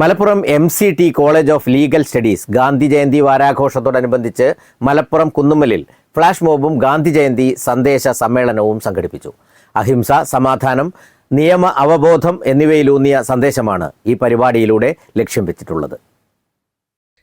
Malappuram M C T college of legal studies Gandhi Jayanti വാരാഘോഷത്തോടനുബന്ധിച്ച് Malappuram കുന്നുമ്മലിൽ flash മോബും ഗാന്ധി ജയന്തി സന്ദേശ സമ്മേളനവും സംഘടിപ്പിച്ചു. അഹിംസ സമാധാനം നിയമ അവബോധം എന്നിവയിലൂന്നിയ സന്ദേശമാണ് ഈ പരിപാടിയിലൂടെ ലക്ഷ്യം വെച്ചിട്ടുള്ളത്.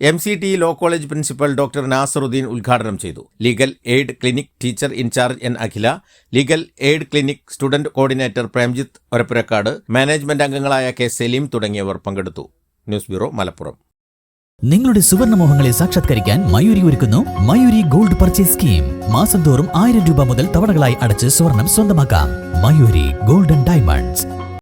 M C T law college principal doctor Nasaruddin ഉദ്ഘാടനം ചെയ്തു. Legal aid clinic teacher in charge N Akhila legal aid clinic student coordinator Premjith Orappurakkad management അംഗങ്ങളായ കെ സലീം തുടങ്ങിയവർ പങ്കെടുത്തു. News bureau Malappuram. നിങ്ങളുടെ സുവർണമോഹങ്ങളെ സാക്ഷാത്കരിക്കാൻ മയൂരി ഒരുക്കുന്നു മയൂരി ഗോൾഡ് പർച്ചേസ് സ്കീം. മാസം തോറും ആയിരം രൂപ മുതൽ തവണകളായി അടച്ച് സ്വർണം സ്വന്തമാക്കാം. Mayuri golden diamonds.